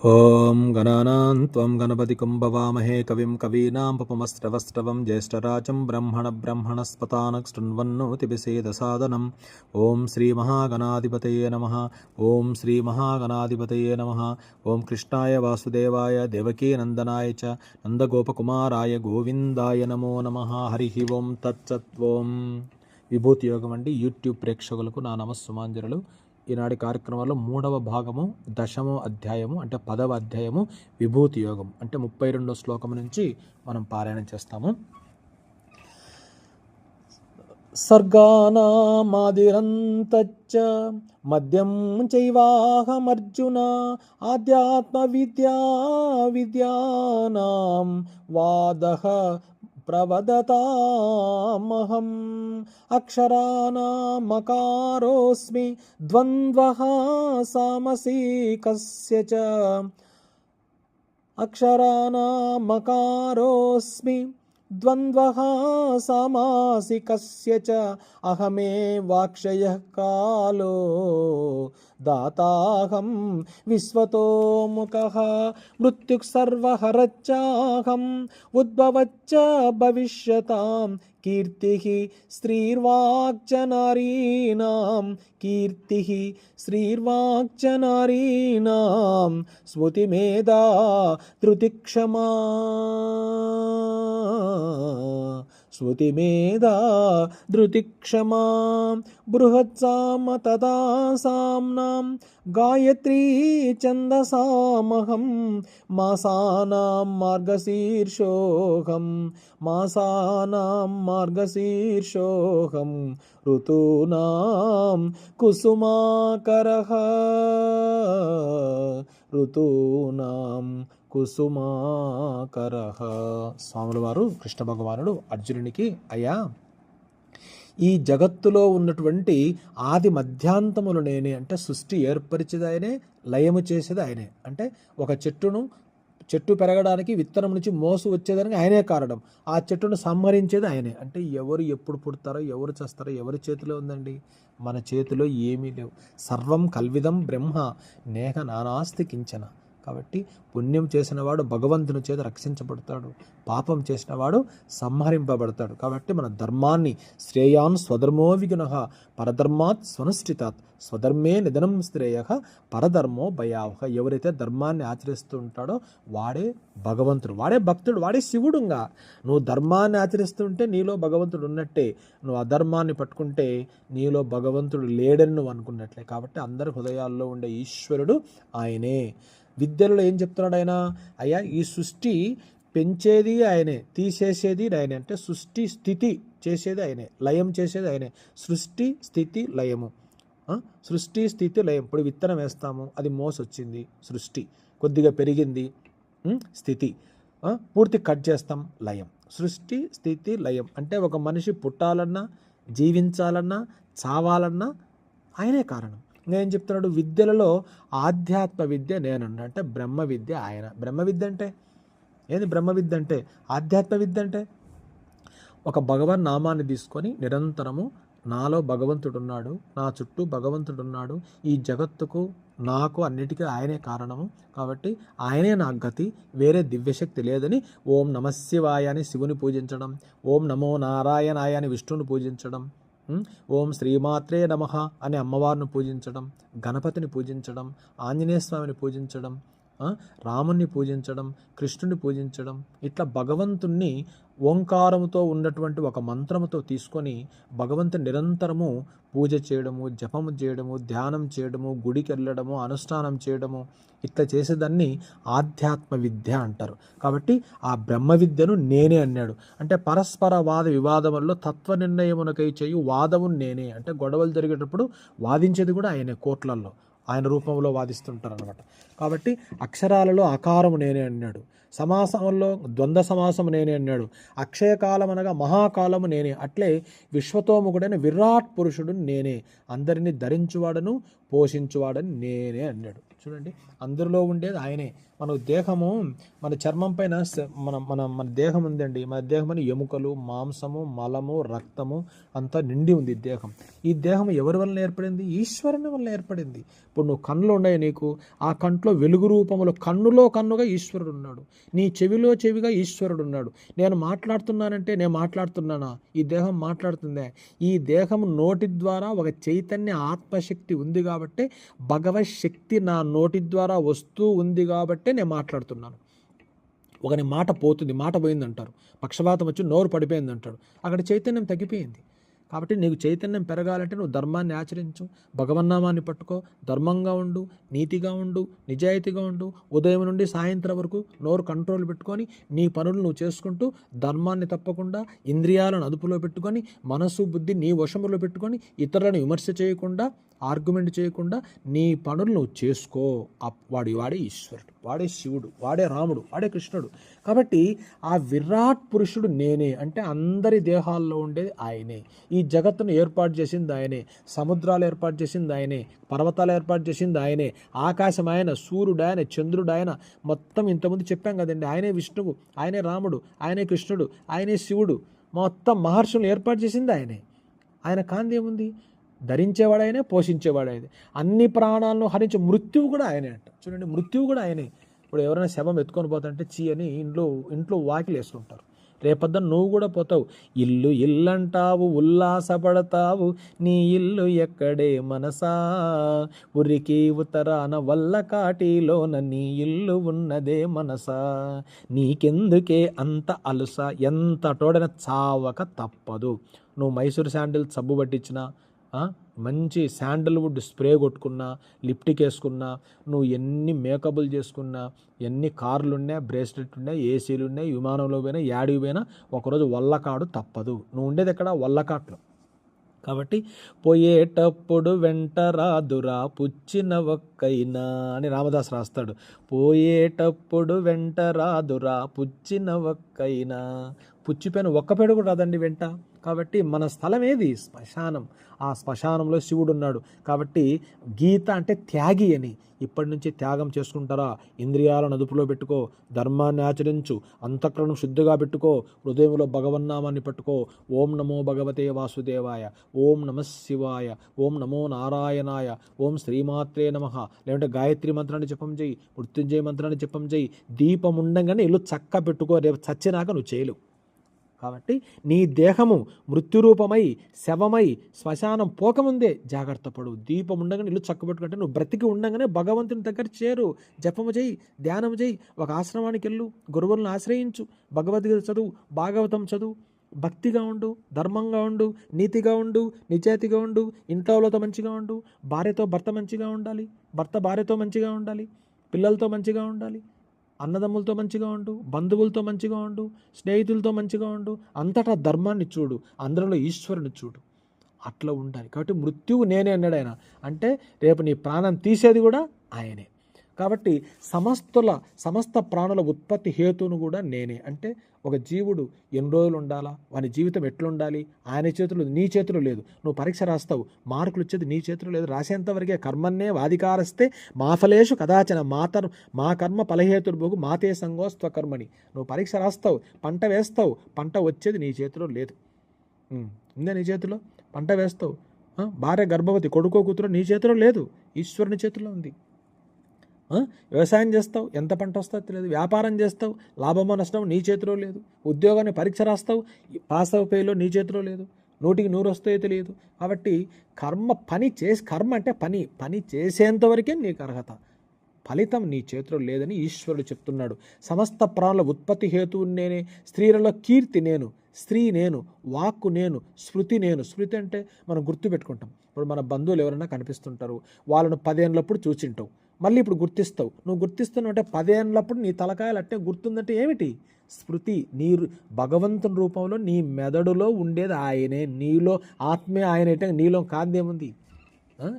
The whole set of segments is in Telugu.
ఓం గణానాం త్వం గణపతికం భవామహే కవిం కవీనాం పపమస్త్రవస్త్రవం జ్యేష్ఠరాజం బ్రహ్మణ బ్రహ్మణస్పతాన శృణ్వన్నోతిపిసేద సాదనం ఓం శ్రీ మహాగణాధిపతయే నమ. ఓం శ్రీ మహాగణాధిపతయే నమ. ఓం కృష్ణాయ వాసుదేవాయ దేవకీనందనాయ చ నందగోపకుమారాయ గోవిందాయ నమో నమ. హరి ఓం తత్సత్వం విభూతి యోగం అండి యూట్యూబ్ ప్రేక్షకులకు నా నమస్సుమాంజరులు ఈనాటి కార్యక్రమంలో మూడవ భాగము దశమ అధ్యాయము అంటే పదవ అధ్యాయము విభూతి యోగం అంటే ముప్పై రెండో శ్లోకం నుంచి మనం పారాయణం చేస్తాము. సర్గానామాదిరంతచ్చ మద్యం చైవాహమర్జున ఆధ్యాత్మ విద్యా విద్యానాం వాదః ప్రవదతామహం అక్షరానామకారోస్మి ద్వంద్వः సామసీకస్య చ అక్షరానామకారోస్మి ద్వంద్వः సామాసికస్య చ అహమే వాక్షయः కాలో दाताहं विश्वतोमुखः मृत्युक्सर्वहरच्चाहम् उद्भवच्च भविष्यतां कीर्तिः स्त्रीर्वाक्च नारीणां कीर्तिः स्त्रीर्वाक्च नारीणां स्मृतिमेधा धृतिक्षमा స్మృతిమేధా ధృతిక్షమా స్మృతిమేధా ధృతిక్షమా బృహత్సామ తదా సామ్నాం గాయత్రీ ఛందసామహం మాసానాం మార్గశీర్షోహం మాసానాం మార్గశీర్షోహం ఋతూనాం కుసుమాకర. స్వాముల వారు కృష్ణ భగవానుడు అర్జునునికి అయ్యా ఈ జగత్తులో ఉన్నటువంటి ఆది మధ్యాంతములు నేనే. అంటే సృష్టి ఏర్పరిచేది ఆయనే లయము చేసేది ఆయనే అంటే ఒక చెట్టును చెట్టు పెరగడానికి విత్తనం నుంచి మోసు వచ్చేదానికి ఆయనే కారణం. ఆ చెట్టును సంహరించేది ఆయనే. అంటే ఎవరు ఎప్పుడు పుడతారో ఎవరు చేస్తారో ఎవరి చేతిలో ఉందండి? మన చేతిలో ఏమీ లేవు. సర్వం కల్విదం బ్రహ్మ నేహ నానాస్తి కించన. కాబట్టి పుణ్యం చేసినవాడు భగవంతుని చేత రక్షించబడతాడు. పాపం చేసినవాడు సంహరింపబడతాడు. కాబట్టి మన ధర్మాన్ని శ్రేయాన్ స్వధర్మో విగుణ పరధర్మాత్ స్వనుష్ఠితాత్ స్వధర్మే నిధనం శ్రేయ పరధర్మో భయావహ ఎవరైతే ధర్మాన్ని ఆచరిస్తూ ఉంటాడో వాడే భగవంతుడు వాడే భక్తుడు వాడే శివుడుగా నువ్వు ధర్మాన్ని ఆచరిస్తుంటే నీలో భగవంతుడు ఉన్నట్టే. నువ్వు అధర్మాన్ని పట్టుకుంటే నీలో భగవంతుడు లేడని నువ్వు అనుకున్నట్లే. కాబట్టి అందరి హృదయాల్లో ఉండే ఈశ్వరుడు ఆయనే. విద్యలలో ఏం చెప్తున్నాడు ఆయన? అయ్యా ఈ సృష్టి పెంచేది ఆయనే తీసేసేది ఆయనే. అంటే సృష్టి స్థితి చేసేది ఆయనే లయం చేసేది ఆయనే. సృష్టి స్థితి లయము. సృష్టి స్థితి లయం. ఇప్పుడు విత్తనం వేస్తాము అది మోసొచ్చింది సృష్టి. కొద్దిగా పెరిగింది స్థితి. పూర్తి కట్ చేస్తాం లయం. సృష్టి స్థితి లయం. అంటే ఒక మనిషి పుట్టాలన్నా జీవించాలన్నా చావాలన్నా ఆయనే కారణం. నేను చెప్తున్నాడు విద్యలలో ఆధ్యాత్మ విద్య నేనున్నా. అంటే బ్రహ్మ విద్య ఆయన. బ్రహ్మ విద్య అంటే? ఏంది బ్రహ్మ విద్య అంటే? ఆధ్యాత్మ విద్య అంటే? ఒక భగవన్ నామాన్ని తీసుకొని నిరంతరము నాలో భగవంతుడు ఉన్నాడు నా చుట్టూ భగవంతుడు ఉన్నాడు ఈ జగత్తుకు నాకు అన్నిటికీ ఆయనే కారణము. కాబట్టి ఆయనే నా గతి వేరే దివ్యశక్తి లేదని ఓం నమశివాయ అని శివుని పూజించడం ఓం నమో నారాయణాయ అని విష్ణుని పూజించడం ఓం శ్రీమాత్రే నమ అనే అమ్మవారిని పూజించడం గణపతిని పూజించడం ఆంజనేయ స్వామిని పూజించడం రాముణ్ణి పూజించడం కృష్ణుని పూజించడం ఇట్లా భగవంతుణ్ణి ఓంకారముతో ఉన్నటువంటి ఒక మంత్రముతో తీసుకొని భగవంతుని నిరంతరము పూజ చేయడము జపము చేయడము ధ్యానం చేయడము గుడికి వెళ్ళడము అనుష్ఠానం చేయడము ఇట్లా చేసేదాన్ని ఆధ్యాత్మ విద్య అంటారు. కాబట్టి ఆ బ్రహ్మ విద్యను నేనే అన్నాడు. అంటే పరస్పర వాద వివాదముల్లో తత్వ నిర్ణయమునకై చేయు వాదము నేనే. అంటే గొడవలు జరిగేటప్పుడు వాదించేది కూడా ఆయనే కోర్టులలో ఆయన రూపంలో వాదిస్తుంటారు అనమాట కాబట్టి అక్షరాలలో అకారము నేనే అన్నాడు. సమాసంలో ద్వంద్వ సమాసము నేనే అన్నాడు. అక్షయకాలం అనగా మహాకాలము నేనే. అట్లే విశ్వతోముఖుడైన విరాట్ పురుషుడు నేనే. అందరినీ ధరించువాడను పోషించువాడని నేనే అన్నాడు. చూడండి అందరిలో ఉండేది ఆయనే. మన దేహము మన చర్మం పైన మన మన మన దేహం ఉందండి. మన దేహం అని ఎముకలు మాంసము మలము రక్తము అంతా నిండి ఉంది ఈ దేహం. ఈ దేహం ఎవరి వలన ఏర్పడింది? ఈశ్వరుని వలన ఏర్పడింది. ఇప్పుడు నువ్వు కన్నులు ఉన్నాయి నీకు. ఆ కంట్లో వెలుగు రూపంలో కన్నులో కన్నుగా ఈశ్వరుడు ఉన్నాడు. నీ చెవిలో చెవిగా ఈశ్వరుడు ఉన్నాడు. నేను మాట్లాడుతున్నానంటే నేను మాట్లాడుతున్నానా? ఈ దేహం మాట్లాడుతుందే. ఈ దేహం నోటి ద్వారా ఒక చైతన్య ఆత్మశక్తి ఉంది కాబట్టి భగవత్ శక్తి నా నోటి ద్వారా వస్తూ ఉంది కాబట్టి నేను మాట్లాడుతున్నాను. ఒకని మాట పోతుంది మాట పోయింది అంటారు పక్షపాతం వచ్చి నోరు పడిపోయింది అంటాడు అక్కడ చైతన్యం తగ్గిపోయింది. కాబట్టి నీకు చైతన్యం పెరగాలంటే నువ్వు ధర్మాన్ని ఆచరించు భగవన్నామాన్ని పట్టుకో ధర్మంగా ఉండు నీతిగా ఉండు నిజాయితీగా ఉండు ఉదయం నుండి సాయంత్రం వరకు నోరు కంట్రోల్ పెట్టుకొని నీ పనులు నువ్వు చేసుకుంటూ ధర్మాన్ని తప్పకుండా ఇంద్రియాలను అదుపులో పెట్టుకొని మనసు బుద్ధి నీ వశములో పెట్టుకొని ఇతరులను విమర్శ చేయకుండా ఆర్గ్యుమెంట్ చేయకుండా నీ పనులు నువ్వు చేసుకో. వాడి వాడే ఈశ్వరుడు వాడే శివుడు వాడే రాముడు వాడే కృష్ణుడు. కాబట్టి ఆ విరాట్ పురుషుడు నేనే. అంటే అందరి దేహాల్లో ఉండేది ఆయనే. ఈ జగత్తును ఏర్పాటు చేసింది ఆయనే. సముద్రాలు ఏర్పాటు చేసింది ఆయనే. పర్వతాలు ఏర్పాటు చేసింది ఆయనే. ఆకాశం ఆయన సూర్యుడు ఆయన చంద్రుడు ఆయన. మొత్తం ఇంతకుముందు చెప్పాం కదండి. ఆయనే విష్ణువు ఆయనే రాముడు ఆయనే కృష్ణుడు ఆయనే శివుడు. మొత్తం మహర్షులు ఏర్పాటు చేసింది ఆయనే. ఆయన కాంతి ఏముంది? ధరించేవాడైనే పోషించేవాడైనే అన్ని ప్రాణాలను హరించి మృత్యువు కూడా ఆయనే అంట. చూడండి మృత్యువు కూడా ఆయనే. ఇప్పుడు ఎవరైనా శవం ఎత్తుకొని పోతుంటే చీ అని ఇంట్లో ఇంట్లో వాకిలు వేసుకుంటారు రేపొద్దున నువ్వు కూడా పోతావు. ఇల్లు ఇల్లంటావు ఉల్లాసపడతావు. నీ ఇల్లు ఎక్కడే మనసా? ఉరికి ఉత్తరాన వల్ల కాటిలోన నీ ఇల్లు ఉన్నదే మనసా? నీకెందుకే అంత అలుస? ఎంత తోడన చావక తప్పదు. నువ్వు మైసూర్ శాండిల్ సబ్బు పట్టించినా మంచి శాండల్వుడ్ స్ప్రే కొట్టుకున్నా లిప్టిక్ వేసుకున్నా నువ్వు ఎన్ని మేకప్లు చేసుకున్నా ఎన్ని కార్లు ఉన్నాయి బ్రేస్లెట్ ఉన్నాయి ఏసీలు ఉన్నాయి విమానంలో పోయినా యాడికి పోయినా ఒకరోజు వల్లకాడు తప్పదు. నువ్వు ఉండేది ఎక్కడ? వల్లకాట్లో. కాబట్టి పోయేటప్పుడు వెంట రాదురా పుచ్చిన ఒక్కైనా అని రామదాస్ రాస్తాడు. పోయేటప్పుడు వెంట రాదురా పుచ్చిన ఒక్కైనా పుచ్చిపోయిన ఒక్కపేడు కూడా రాదండి వెంట. కాబట్టి మన స్థలం ఏది శ్మశానం. ఆ శ్మశానంలో శివుడు ఉన్నాడు కాబట్టి గీత అంటే త్యాగి అని. ఇప్పటి నుంచి త్యాగం చేసుకుంటారా? ఇంద్రియాలను అదుపులో పెట్టుకో. ధర్మాన్ని ఆచరించు. అంతఃకరణం శుద్ధిగా పెట్టుకో. హృదయంలో భగవన్నామాన్ని పట్టుకో. ఓం నమో భగవతే వాసుదేవాయ. ఓం నమ శివాయ. ఓం నమో నారాయణాయ. ఓం శ్రీమాత్రే నమ. లేదంటే గాయత్రి మంత్రాన్ని జపం చేయి. మృత్యుంజయ మంత్రాన్ని జపం చేయి. దీపం ఉండగానే ఇల్లు చక్క పెట్టుకో. రేపు చచ్చినాక నువ్వు చేయలేవు. కాబట్టి నీ దేహము మృత్యురూపమై శవమై శ్మశానం పోకముందే జాగ్రత్త పడు. దీపం ఉండగానే ఇల్లు చక్కబెట్టుకుంటే నువ్వు బ్రతికి ఉండగానే భగవంతుని దగ్గర చేరు. జపము చేయి ధ్యానం చేయి ఒక ఆశ్రమానికి వెళ్ళు గురువులను ఆశ్రయించు భగవద్గీత చదువు భాగవతం చదువు. భక్తిగా ఉండు ధర్మంగా ఉండు నీతిగా ఉండు నిజాయితీగా ఉండు ఇంట్లో వాళ్ళతో మంచిగా ఉండు భార్యతో భర్త మంచిగా ఉండాలి భర్త భార్యతో మంచిగా ఉండాలి పిల్లలతో మంచిగా ఉండాలి. అన్నదమ్ములతో మంచిగా ఉండు బంధువులతో మంచిగా ఉండు స్నేహితులతో మంచిగా ఉండు అంతటా ధర్మాన్ని చూడు అందరిలో ఈశ్వరుని చూడు. అట్లా ఉండాలి. కాబట్టి మృత్యువు నేనే అన్నాడు ఆయన. అంటే రేపు నీ ప్రాణం తీసేది కూడా ఆయనే. కాబట్టి సమస్తుల సమస్త ప్రాణుల ఉత్పత్తి హేతువును కూడా నేనే. అంటే ఒక జీవుడు ఎన్ని రోజులు ఉండాలా? వాని జీవితం ఎట్లుండాలి? ఆయన చేతిలో నీ చేతిలో లేదు. నువ్వు పరీక్ష రాస్తావు. మార్కులు వచ్చేది నీ చేతిలో లేదు. రాసేంతవరకే కర్మన్నే వాధికారస్తే మా ఫలేషు కదాచన మాతర్ మా కర్మ ఫలహేతుర్భోగు మాతే సంగోస్త్వ కర్మని నువ్వు పరీక్ష రాస్తావు. పంట వేస్తావు. పంట వచ్చేది నీ చేతిలో లేదు. ఉందా నీ చేతిలో? పంట వేస్తావు. భార్య గర్భవతి కొడుకో కూతురు నీ చేతిలో లేదు. ఈశ్వరుని చేతిలో ఉంది. వ్యవసాయం చేస్తావు ఎంత పంట వస్తుందో తెలియదు. వ్యాపారం చేస్తావు లాభమో నష్టం నీ చేతిలో లేదు. ఉద్యోగాన్ని పరీక్ష రాస్తావు పాస్ అయిపోయిలో నీ చేతిలో లేదు. నూటికి నూరు వస్తాయో తెలియదు. కాబట్టి కర్మ పని చేసి కర్మ అంటే పని. పని చేసేంతవరకే నీకు అర్హత. ఫలితం నీ చేతిలో లేదని ఈశ్వరుడు చెప్తున్నాడు. సమస్త ప్రాణుల ఉత్పత్తి హేతువు నేనే. స్త్రీలలో కీర్తి నేను స్త్రీ నేను వాక్కు నేను స్మృతి నేను. స్మృతి అంటే మనం గుర్తుపెట్టుకుంటాం. ఇప్పుడు మన బంధువులు ఎవరైనా కనిపిస్తుంటారు. వాళ్ళను పదేళ్ళప్పుడు చూసింటావు. మళ్ళీ ఇప్పుడు గుర్తిస్తావు. నువ్వు గుర్తిస్తున్నావు అంటే పదేళ్ళప్పుడు నీ తలకాయలు అట్టే గుర్తుందంటే ఏమిటి? స్మృతి నీ రు- భగవంతుని రూపంలో నీ మెదడులో ఉండేది ఆయనే. నీలో ఆత్మే ఆయన అంటే నీలో కాందేముంది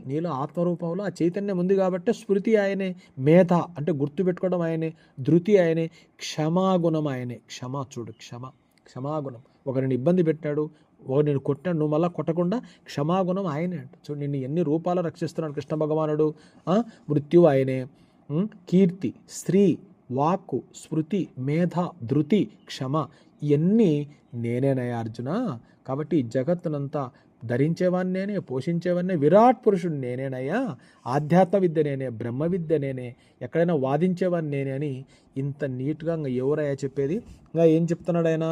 నీలో ఆత్మరూపంలో ఆ చైతన్యం ఉంది కాబట్టి స్మృతి ఆయనే. మేధ అంటే గుర్తుపెట్టుకోవడం ఆయనే. ధృతి ఆయనే. క్షమాగుణం ఆయనే. క్షమ చూడు క్షమ. క్షమాగుణం. ఒకరిని ఇబ్బంది పెట్టాడు ఓ నేను కొట్టాను నువ్వు మళ్ళీ కొట్టకుండా క్షమాగుణం ఆయనే అంట. చూడు నిన్ను ఎన్ని రూపాలు రక్షిస్తున్నాడు కృష్ణ భగవానుడు? మృత్యు ఆయనే. కీర్తి స్త్రీ వాక్కు స్మృతి మేధ ధృతి క్షమ ఇవన్నీ నేనేనయ్యా అర్జున. కాబట్టి జగత్తునంతా ధరించేవాన్ని నేనే పోషించేవాన్నే విరాట్ పురుషుడు నేనేనయ్యా ఆధ్యాత్మ విద్య నేనే బ్రహ్మ విద్య నేనే. ఎక్కడైనా వాదించేవాన్ని నేనే అని ఇంత నీట్గా ఇంకా ఎవరయ్యా చెప్పేది? ఇంకా ఏం చెప్తున్నాడు ఆయన?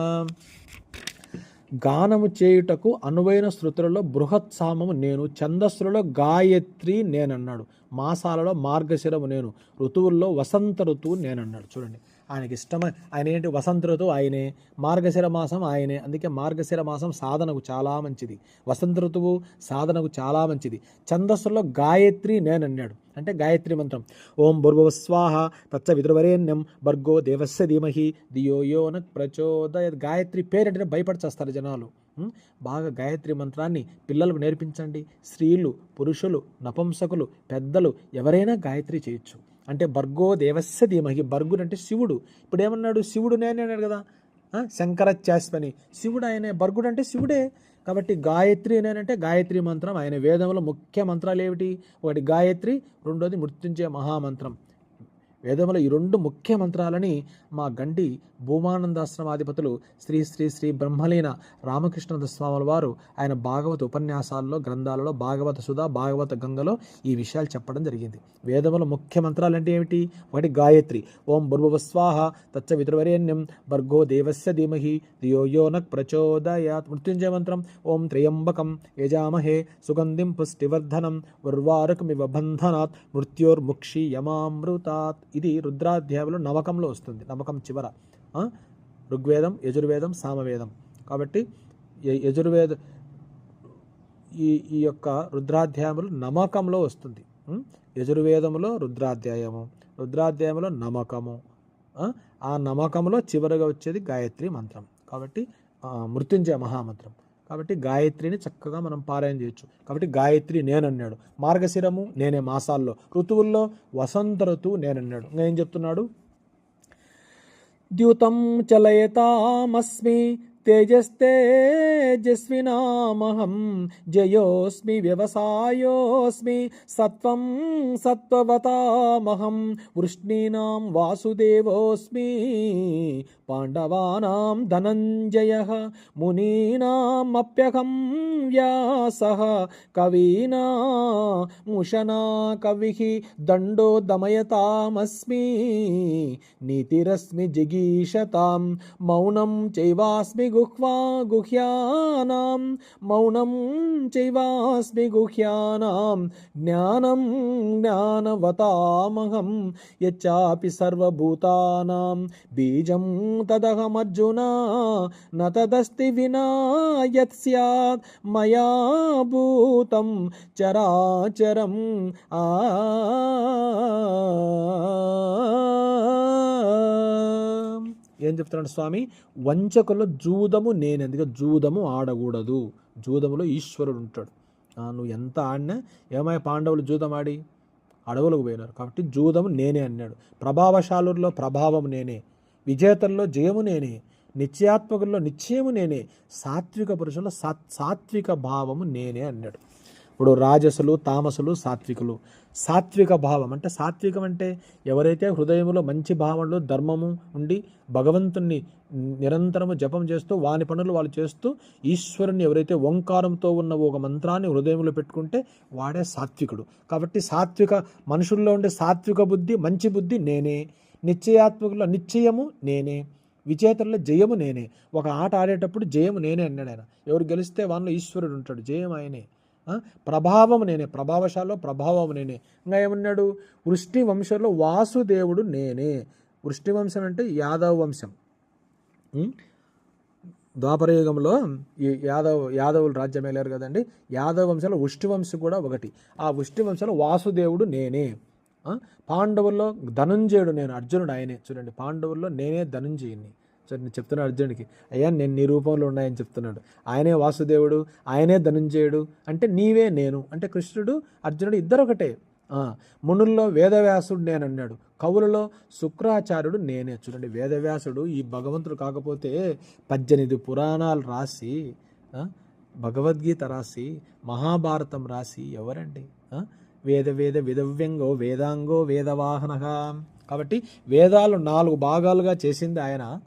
గానము చేయుటకు అనువైన శృతులలో బృహత్సామము నేను ఛందస్సులలో గాయత్రి నేనన్నాడు. మాసాలలో మార్గశిరము నేను ఋతువుల్లో వసంత ఋతువు నేనన్నాడు. చూడండి. ఆయనకి ఇష్టమైన ఆయన ఏంటి? వసంత ఋతువు ఆయనే. మార్గశిర మాసం ఆయనే. అందుకే మార్గశిర మాసం సాధనకు చాలా మంచిది. వసంత ఋతువు సాధనకు చాలా మంచిది. ఛందస్సులో గాయత్రి నేనన్నాడు అంటే గాయత్రి మంత్రం. ఓం భూర్భువ స్వాహ తచ్చ విదురవరేణ్యం భర్గో దేవస్య ధీమహి దియో యో న ప్రచోదయ గాయత్రి పేరంటేనే భయపడిచేస్తారు జనాలు. బాగా గాయత్రి మంత్రాన్ని పిల్లలకు నేర్పించండి. స్త్రీలు పురుషులు నపంసకులు పెద్దలు ఎవరైనా గాయత్రి చేయొచ్చు. అంటే భర్గో దేవస్య ధీమహి. భర్గుడు అంటే శివుడు. ఇప్పుడు ఏమన్నాడు శివుడు నేనే అన్నాడు కదా. ఆ? శివుడు ఆయనే. భర్గుడు అంటే శివుడే. కాబట్టి గాయత్రి నేనంటే గాయత్రి మంత్రం. ఆయన వేదంలో ముఖ్య మంత్రాలు ఏమిటి ఒకటి గాయత్రి రెండోది మృత్యుంజయ మహామంత్రం. వేదముల ఈ రెండు ముఖ్య మంత్రాలని మా గండి భూమానందాశ్రమాధిపతులు శ్రీ శ్రీ శ్రీ బ్రహ్మలీన రామకృష్ణ స్వాముల వారు ఆయన భాగవత ఉపన్యాసాల్లో గ్రంథాలలో భాగవత సుధా భాగవత గంగలో ఈ విషయాలు చెప్పడం జరిగింది. వేదముల ముఖ్య మంత్రాలు అంటే ఏమిటి? ఒకటి గాయత్రి. ఓం భర్భువస్వాహ తచ్చ విద్రవరేణ్యం భర్గో దేవస్య ధీమహి ధియో యో ప్రచోదయాత్. మృత్యుంజయ మంత్రం. ఓం త్రయంబకం యజామహే సుగంధిం పుష్టివర్ధనం ఉర్వారకమివ బంధనాత్. మృత్యోర్ముక్షి యమామృతాత్ ఇది రుద్రాధ్యాయంలో నవకంలో వస్తుంది. నవకం చివర. ఋగ్వేదం యజుర్వేదం సామవేదం. కాబట్టి యజుర్వేద ఈ ఈ యొక్క రుద్రాధ్యాయములు నమకంలో వస్తుంది. యజుర్వేదములో రుద్రాధ్యాయము రుద్రాధ్యాయంలో నమకము. ఆ? నమకంలో చివరగా వచ్చేది గాయత్రి మంత్రం. కాబట్టి మృత్యుంజయ మహామంత్రం. కాబట్టి గాయత్రిని చక్కగా మనం పారాయణ చేయొచ్చు. కాబట్టి గాయత్రి నేనన్నాడు. మార్గశిరము నేనే మాసాల్లో. ఋతువుల్లో వసంత ఋతువు నేనన్నాడు. ఇంకా ఏం చెప్తున్నాడు? ద్యూతం చలయతామస్మి తేజస్తేజస్వినామహం జయోస్మి వ్యవసాయోస్మి సత్వం సత్వవతామహం వృష్ణీనాం వాసుదేవోస్మి పాండవానాం ధనంజయ మునీనామప్యహం వ్యాస కవీనా ముషనా కవి దండో దమయతామస్మి నీతిరస్మి జిగీషతాం మౌనం చైవాస్మి గుహ్వా గుహ్యానాం మౌనం చైవాస్మి గుహ్యానాం జ్ఞానం జ్ఞానవతామహం యచ్చాపి సర్వభూతానాం బీజం తదహమర్జున? న తదస్తి వినా యత్ స్యాత్ మయా భూతం చరాచరం. ఆ ఏం చెప్తున్నాడు స్వామి? వంచకుల్లో జూదము నేను. అందుకే జూదము ఆడకూడదు. జూదములో ఈశ్వరుడు ఉంటాడు. నువ్వు ఎంత ఆడినా ఏమై పాండవులు జూదం ఆడి? అడవులకు పోయినారు. కాబట్టి జూదము నేనే అన్నాడు. ప్రభావశాలుల్లో ప్రభావం నేనే. విజేతల్లో జయము నేనే నిత్యాత్మకుల్లో నిశ్చయము నేనే సాత్విక పురుషుల సాత్ సాత్విక భావము నేనే అన్నాడు. ఇప్పుడు రాజసులు తామసులు సాత్వికులు. సాత్విక భావం అంటే సాత్వికం అంటే ఎవరైతే హృదయంలో మంచి భావనలు ధర్మము ఉండి భగవంతుణ్ణి నిరంతరము జపం చేస్తూ వాని పనులు వాళ్ళు చేస్తూ ఈశ్వరుని ఎవరైతే ఓంకారంతో ఉన్న ఒక మంత్రాన్ని హృదయంలో పెట్టుకుంటే వాడే సాత్వికుడు. కాబట్టి సాత్విక మనుషుల్లో ఉండే సాత్విక బుద్ధి మంచి బుద్ధి నేనే. నిశ్చయాత్మకుల్లో నిశ్చయము నేనే విజేతల్లో జయము నేనే. ఒక ఆట ఆడేటప్పుడు జయము నేనే అన్నాడు ఆయన. ఎవరు గెలిస్తే వాళ్ళలో ఈశ్వరుడు ఉంటాడు. జయం ఆయనే. ప్రభావం నేనే. ప్రభావశాలలో ప్రభావం నేనే. ఇంకా ఏమన్నాడు? వృష్టి వంశంలో వాసుదేవుడు నేనే. వృష్టి వంశం అంటే యాదవ వంశం. ద్వాపరయుగంలో ఈ యాదవ్ యాదవులు రాజ్యం వెళ్ళారు కదండి? యాదవ వంశంలో వృష్టి వంశం కూడా ఒకటి. ఆ వృష్టి వంశంలో వాసుదేవుడు నేనే. పాండవుల్లో ధనుంజయుడు నేను అర్జునుడు ఆయనే. చూడండి పాండవుల్లో నేనే ధనుంజయుని సో నేను చెప్తున్నాడు అర్జునుడికి అయ్యా నేను నీ రూపంలో ఉన్నాయని చెప్తున్నాడు. ఆయనే వాసుదేవుడు ఆయనే ధనుంజయుడు అంటే నీవే నేను. అంటే కృష్ణుడు అర్జునుడు ఇద్దరు ఒకటే మునుల్లో వేదవ్యాసుడు నేనన్నాడు కవులలో శుక్రాచార్యుడు నేనే. చూడండి వేదవ్యాసుడు ఈ భగవంతుడు కాకపోతే పద్దెనిమిది పురాణాలు రాసి భగవద్గీత రాసి మహాభారతం రాసి ఎవరండి? వేద వేద విదవ్యంగో వేదాంగో వేదవాహనగా కాబట్టి వేదాలు నాలుగు భాగాలుగా చేసింది ఆయన.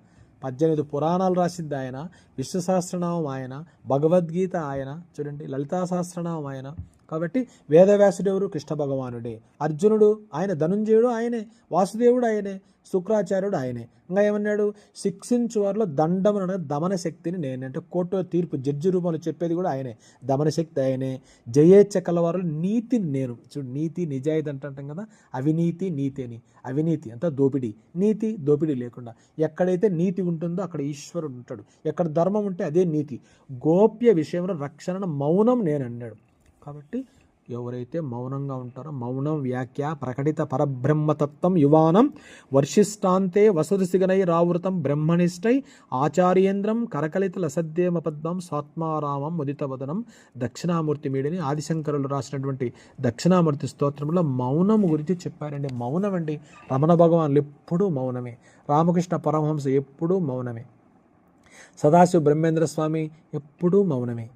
పద్దెనిమిది పురాణాలు రాసింది ఆయన. విష్ణు సహస్రనామం ఆయన. భగవద్గీత ఆయన. చూడండి లలితా సహస్రనామం ఆయన. కాబట్టి వేదవ్యాసుడెవరు? కృష్ణ భగవానుడే అర్జునుడు ఆయన ధనుంజయుడు ఆయనే. వాసుదేవుడు ఆయనే. శుక్రాచార్యుడు ఆయనే. ఇంకా ఏమన్నాడు? శిక్షించు వారిలో దండం అనగా దమన శక్తిని నేనంటే అంటే కోర్టులో తీర్పు జడ్జి రూపంలో చెప్పేది కూడా ఆయనే. దమన శక్తి ఆయనే. జయేచ్ఛ కలవారు నీతిని నేను. చూడు నీతి నిజాయితీ అంటుంటాం కదా? అవినీతి నీతి అని. అవినీతి అంతా దోపిడీ. నీతి దోపిడీ లేకుండా. ఎక్కడైతే నీతి ఉంటుందో అక్కడ ఈశ్వరుడు ఉంటాడు. ఎక్కడ ధర్మం ఉంటే అదే నీతి. గోప్య విషయంలో రక్షణ మౌనం నేను అన్నాడు కాబట్టి ఎవరైతే మౌనంగా ఉంటారో మౌనం వ్యాఖ్య ప్రకటిత పరబ్రహ్మతత్వం యువానం వర్షిష్టాంతే వసురుసిగనై రావృతం బ్రహ్మనిష్టై ఆచార్యేంద్రం కరకలిత లసద్దేమ పద్మం స్వాత్మారామం ముదితవదనం దక్షిణామూర్తి మీడిని ఆదిశంకరులు రాసినటువంటి దక్షిణామూర్తి స్తోత్రంలో మౌనం గురించి చెప్పారండి. మౌనం అండి రమణ భగవాన్లు ఎప్పుడూ మౌనమే. రామకృష్ణ పరమహంస ఎప్పుడూ మౌనమే. సదాశివ బ్రహ్మేంద్ర స్వామి ఎప్పుడూ మౌనమే.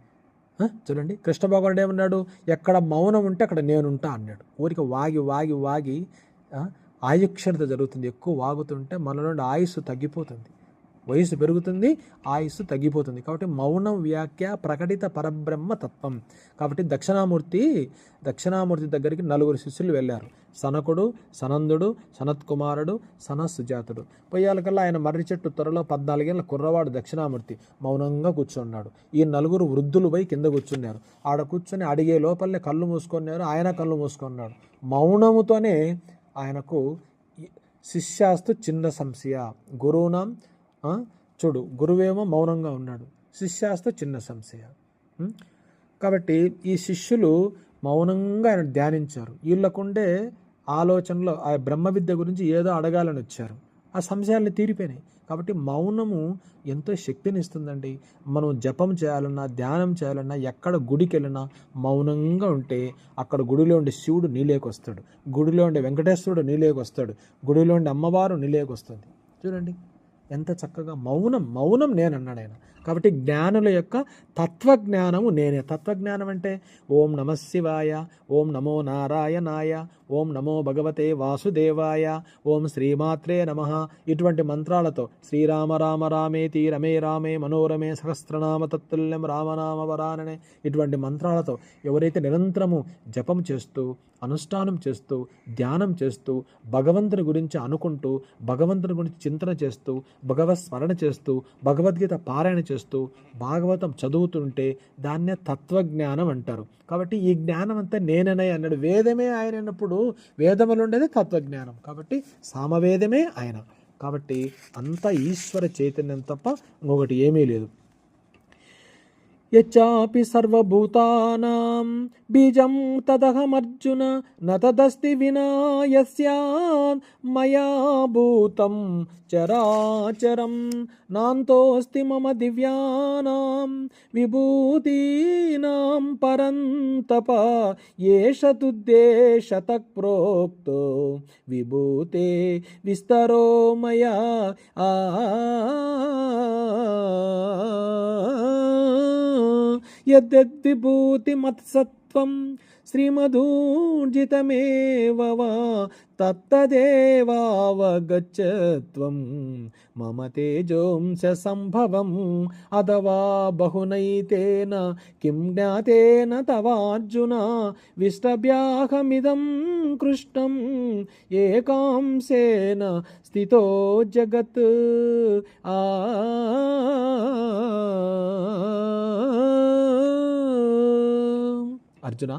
చూడండి. కృష్ణ భగవానుడు ఏమన్నాడు? ఎక్కడ మౌనం ఉంటే అక్కడ నేనుంటా అన్నాడు. ఊరికి వాగి వాగి వాగి ఆయుక్షణత జరుగుతుంది. ఎక్కువ వాగుతుంటే మనలో ఆయుస్సు తగ్గిపోతుంది. వయసు పెరుగుతుంది ఆయుస్సు తగ్గిపోతుంది. కాబట్టి మౌనం వ్యాఖ్య ప్రకటిత పరబ్రహ్మ తత్వం. కాబట్టి దక్షిణామూర్తి దక్షిణామూర్తి దగ్గరికి నలుగురు శిష్యులు వెళ్ళారు. సనకుడు సనందుడు సనత్కుమారుడు సనస్సుజాతుడు. పొయ్యాలకల్లా ఆయన మర్రి చెట్టు త్వరలో పద్నాలుగేళ్ళ కుర్రవాడు దక్షిణామూర్తి మౌనంగా కూర్చున్నాడు. ఈ నలుగురు వృద్ధులు పోయి కింద కూర్చున్నారు. ఆడ కూర్చొని అడిగే లోపలనే కళ్ళు మూసుకున్నారు. ఆయన కళ్ళు మూసుకున్నాడు. మౌనముతోనే ఆయనకు శిష్యాస్తు చిన్న సంశయ. గురువునాం చూడు గురువేమో మౌనంగా ఉన్నాడు. శిష్యాస్త చిన్న సంశయ. కాబట్టి ఈ శిష్యులు మౌనంగా ఆయన ధ్యానించారు. వీళ్ళకుండే ఆలోచనలో ఆ బ్రహ్మ విద్య గురించి ఏదో అడగాలని వచ్చారు. ఆ సంశయాలు తీరిపోయినాయి. కాబట్టి మౌనము ఎంతో శక్తిని ఇస్తుందండి మనం జపం చేయాలన్నా ధ్యానం చేయాలన్నా ఎక్కడ గుడికి వెళ్ళినా మౌనంగా ఉంటే అక్కడ గుడిలో ఉండే శివుడు నీలేకొస్తాడు గుడిలో ఉండే వెంకటేశ్వరుడు నీలేకొస్తాడు గుడిలో ఉండే అమ్మవారు నీలేకొస్తుంది చూడండి. ఎంత చక్కగా మౌనం మౌనం నేను అన్నాడు ఆయన. కాబట్టి జ్ఞానుల యొక్క తత్వజ్ఞానము నేనే. తత్వజ్ఞానం అంటే ఓం నమ శివాయ ఓం నమో నారాయణాయ ఓం నమో భగవతే వాసుదేవాయ. ఓం శ్రీమాత్రే నమ. ఇటువంటి మంత్రాలతో శ్రీరామ రామ రామేతి రమే రామే మనోరమే సహస్రనామ తత్తుల్యం రామనామ వరాననే ఇటువంటి మంత్రాలతో ఎవరైతే నిరంతరము జపం చేస్తూ అనుష్ఠానం చేస్తూ ధ్యానం చేస్తూ భగవంతుని గురించి అనుకుంటూ భగవంతుని గురించి చింతన చేస్తూ భగవత్ స్మరణ చేస్తూ భగవద్గీత పారాయణ చేస్తూ భాగవతం చదువుతుంటే దాన్నే తత్వజ్ఞానం అంటారు. కాబట్టి ఈ జ్ఞానం అంతా నేననే అన్నాడు. వేదమే ఆయన అన్నప్పుడు వేదములుండేది తత్వజ్ఞానం. కాబట్టి సామవేదమే ఆయన. కాబట్టి అంత ఈశ్వర చైతన్యం తప్ప ఇంకొకటి ఏమీ లేదు. యచ్చాపి సర్వభూతానాం బీజం తదహమర్జున నతదస్తి వినాయస్యాన్ మయా భూతం చరాచరం నాంతోస్తి మమ దివ్యానాం విభూతీనాం పరంతప ఏషతుద్దేశతక్ ప్రోక్తో విభూతే విస్తరో మయా ఆ యద్విభూతి श्रीमदूर्जितमेव वा तत्तदेवावगच्छ मम तेजोंश सम्भवम् अथवा बहुनैतेन किं ज्ञातेन तवार्जुन विष्टव्याहमिदं कृष्णं एकांशेन स्थितो जगत्। आ అర్జున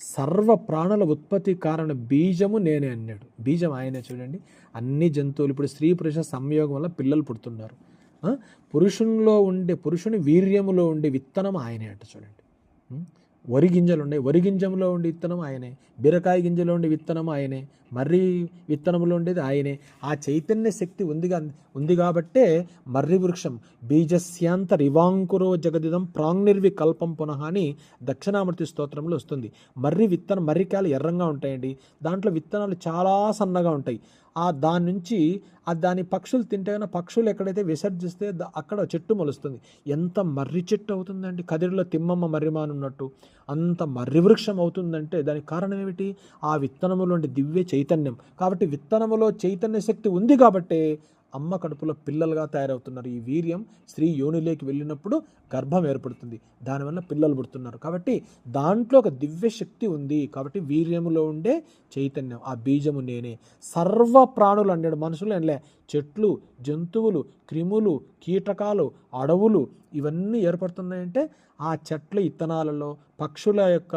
సర్వ ప్రాణుల ఉత్పత్తి కారణ బీజము నేనే అన్నాడు. బీజం ఆయనే చూడండి. అన్ని జంతువులు ఇప్పుడు స్త్రీ పురుష సంయోగం వల్ల పిల్లలు పుడుతున్నారు. పురుషుల్లో పురుషునిలో ఉండే పురుషుని వీర్యములో ఉండే విత్తనం ఆయనే అంట చూడండి. వరి గింజలు ఉన్నాయి వరి గింజంలో ఉండే విత్తనం ఆయనే బీరకాయ గింజలో ఉండే విత్తనం ఆయనే మర్రి విత్తనంలో ఉండేది ఆయనే. ఆ చైతన్య శక్తి ఉందిగా ఉంది కాబట్టే మర్రి వృక్షం బీజస్యాంత రివాంకురో జగదిదం ప్రాంగ్నిర్వికల్పం పునః అని దక్షిణామూర్తి స్తోత్రంలో వస్తుంది. మర్రి విత్తనం మర్రికాయలు ఎర్రంగా ఉంటాయండి. దాంట్లో విత్తనాలు చాలా సన్నగా ఉంటాయి. ఆ దాని నుంచి ఆ దాని పక్షులు తింటే కన్నా పక్షులు ఎక్కడైతే విసర్జిస్తే అక్కడ చెట్టు మొలుస్తుంది. ఎంత మర్రి చెట్టు అవుతుందండి. కదిరిలో తిమ్మమ్మ మర్రిమాన్ ఉన్నట్టు అంత మర్రి వృక్షం అవుతుందంటే దానికి కారణం ఏమిటి? ఆ విత్తనములోని దివ్య చైతన్యం. కాబట్టి విత్తనములో చైతన్య శక్తి ఉంది కాబట్టి అమ్మ కడుపులో పిల్లలుగా తయారవుతున్నారు. ఈ వీర్యం స్త్రీ యోనిలోకి వెళ్ళినప్పుడు గర్భం ఏర్పడుతుంది. దానివల్ల పిల్లలు పుడుతున్నారు. కాబట్టి దాంట్లో ఒక దివ్య శక్తి ఉంది. కాబట్టి వీర్యములో ఉండే చైతన్యం. ఆ బీజము నేనే. సర్వ ప్రాణులు అన్నాడు మనుషులు అనలే చెట్లు జంతువులు క్రిములు కీటకాలు అడవులు ఇవన్నీ ఏర్పడుతున్నాయంటే ఆ చెట్ల ఇత్తనాలలో పక్షుల యొక్క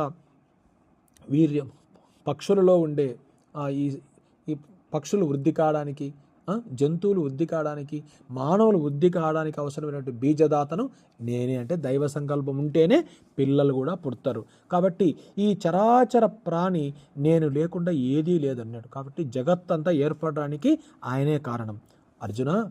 వీర్యం. పక్షులలో ఉండే ఈ పక్షులు వృద్ధి కావడానికి జంతువులు వృద్ధి కావడానికి మానవులు వృద్ధి కావడానికి అవసరమైనటువంటి బీజదాతను నేనే అంటే దైవ సంకల్పం ఉంటేనే పిల్లలు కూడా పుడతారు. కాబట్టి ఈ చరాచర ప్రాణి నేను లేకుండా ఏదీ లేదన్నాడు. కాబట్టి జగత్తంతా ఏర్పడడానికి ఆయనే కారణం. అర్జున?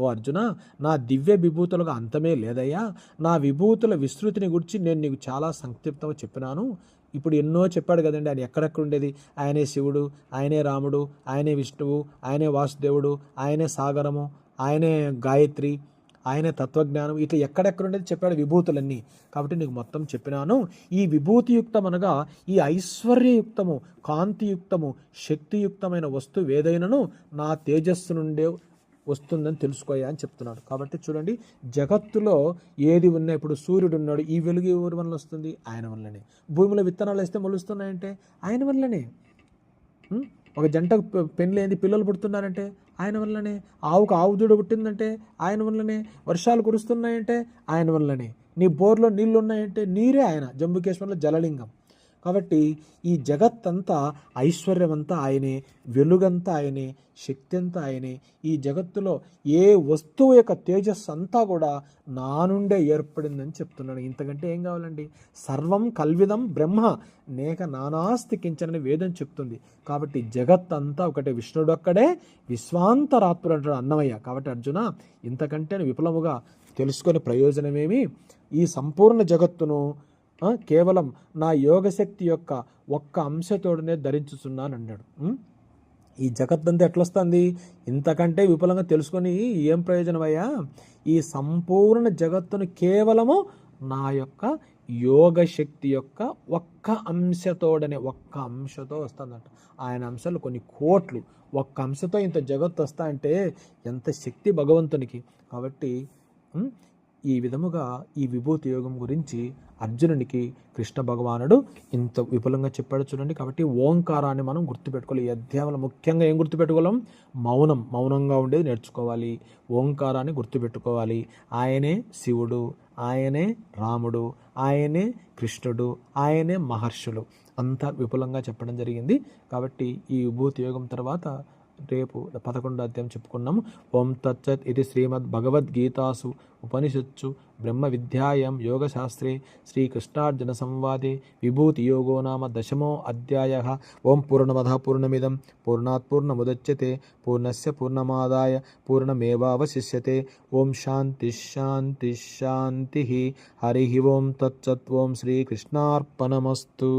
ఓ అర్జున నా దివ్య విభూతులకు అంతమే లేదయ్యా. నా విభూతుల విస్తృతిని గురించి నేను నీకు చాలా సంక్షిప్తంగా చెప్పినాను. ఇప్పుడు ఎన్నో చెప్పాడు కదండి. ఆయన ఎక్కడెక్కడ ఉండేది? ఆయనే శివుడు ఆయనే రాముడు ఆయనే విష్ణువు ఆయనే వాసుదేవుడు ఆయనే సాగరము ఆయనే గాయత్రి ఆయనే తత్వజ్ఞానం. ఇట్లా ఎక్కడెక్కడ ఉండేది చెప్పాడు విభూతులన్నీ. కాబట్టి నీకు మొత్తం చెప్పినాను. ఈ విభూతియుక్తం అనగా ఈ ఐశ్వర్యయుక్తము కాంతియుక్తము శక్తియుక్తమైన వస్తువు ఏదైనను నా తేజస్సు నుండే వస్తుందని తెలుసుకోయా అని చెప్తున్నాడు. కాబట్టి చూడండి జగత్తులో ఏది ఉన్నా ఇప్పుడు సూర్యుడు ఉన్నాడు ఈ వెలుగు ఎవరి వల్ల వస్తుంది? ఆయన వల్లనే భూమిలో విత్తనాలు వేస్తే మొలుస్తున్నాయంటే ఆయన వల్లనే ఒక జంటకు పె- పిల్లలు పుడుతున్నారంటే ఆయన వల్లనే ఆవుకు ఆవు దూడ పుట్టిందంటే ఆయన వల్లనే వర్షాలు కురుస్తున్నాయంటే ఆయన వల్లనే నీ బోర్లో నీళ్ళు ఉన్నాయంటే నీరే ఆయన. జంబుకేశ్వర్లో జలలింగం. కాబట్టి ఈ జగత్తంతా ఐశ్వర్యమంతా ఆయనే వెలుగంతా ఆయనే శక్తి అంతా ఆయనే. ఈ జగత్తులో ఏ వస్తువు యొక్క తేజస్సు అంతా కూడా నా నుండే ఏర్పడిందని చెప్తున్నాడు. ఇంతకంటే ఏం కావాలండి? సర్వం కల్విదం బ్రహ్మ నేక నానాస్తి కించనని వేదం చెప్తుంది. కాబట్టి జగత్తంతా ఒకటే. విష్ణుడు ఒక్కడే విశ్వాంతరాత్ముడు అంటాడు అన్నమయ్య. కాబట్టి అర్జున ఇంతకంటే విపులముగా తెలుసుకొని ప్రయోజనమేమి? ఈ సంపూర్ణ జగత్తును కేవలం నా యోగశక్తి యొక్క ఒక్క అంశతోడనే ధరించుతున్నాను అన్నాడు ఈ జగత్తంతా ఎట్లొస్తుంది? ఇంతకంటే విపులంగా తెలుసుకొని ఏం ప్రయోజనమయ్యా? ఈ సంపూర్ణ జగత్తును కేవలము నా యొక్క యోగ శక్తి యొక్క ఒక్క అంశతోడనే ఒక్క అంశతో వస్తుందంట. ఆయన అంశాలు కొన్ని కోట్లు. ఒక్క అంశతో ఇంత జగత్తు వస్తా అంటే ఎంత శక్తి భగవంతునికి. కాబట్టి ఈ విధముగా ఈ విభూతి యోగం గురించి అర్జునునికి కృష్ణ భగవానుడు ఇంత విపులంగా చెప్పాడు చూడండి. కాబట్టి ఓంకారాన్ని మనం గుర్తుపెట్టుకోవాలి. ఈ అధ్యాయంలో ముఖ్యంగా ఏం గుర్తుపెట్టుకోలేం మౌనం మౌనంగా ఉండేది నేర్చుకోవాలి. ఓంకారాన్ని గుర్తుపెట్టుకోవాలి. ఆయనే శివుడు ఆయనే రాముడు ఆయనే కృష్ణుడు ఆయనే మహర్షులు. అంతా విపులంగా చెప్పడం జరిగింది. కాబట్టి ఈ విభూతి యోగం తర్వాత రేపు పదకొండో అధ్యాయం చెప్పుకున్నాము. ఓం తచ్చత్ ఇది శ్రీమద్ భగవద్గీతాసు ఉపనిషత్సు బ్రహ్మ విద్యాయం యోగశాస్త్రే శ్రీకృష్ణార్జున సంవాదే విభూతి యోగో నామ దశమో అధ్యాయ. ఓం పూర్ణమధ పూర్ణమిదం పూర్ణాత్ పూర్ణముద్యతే పూర్ణస్ పూర్ణమాదాయ పూర్ణమేవాశిష్యతే ఓం శాంతి శాంతి శాంతి. హరి ఓం తచ్చత్ శ్రీకృష్ణార్పణమస్తు.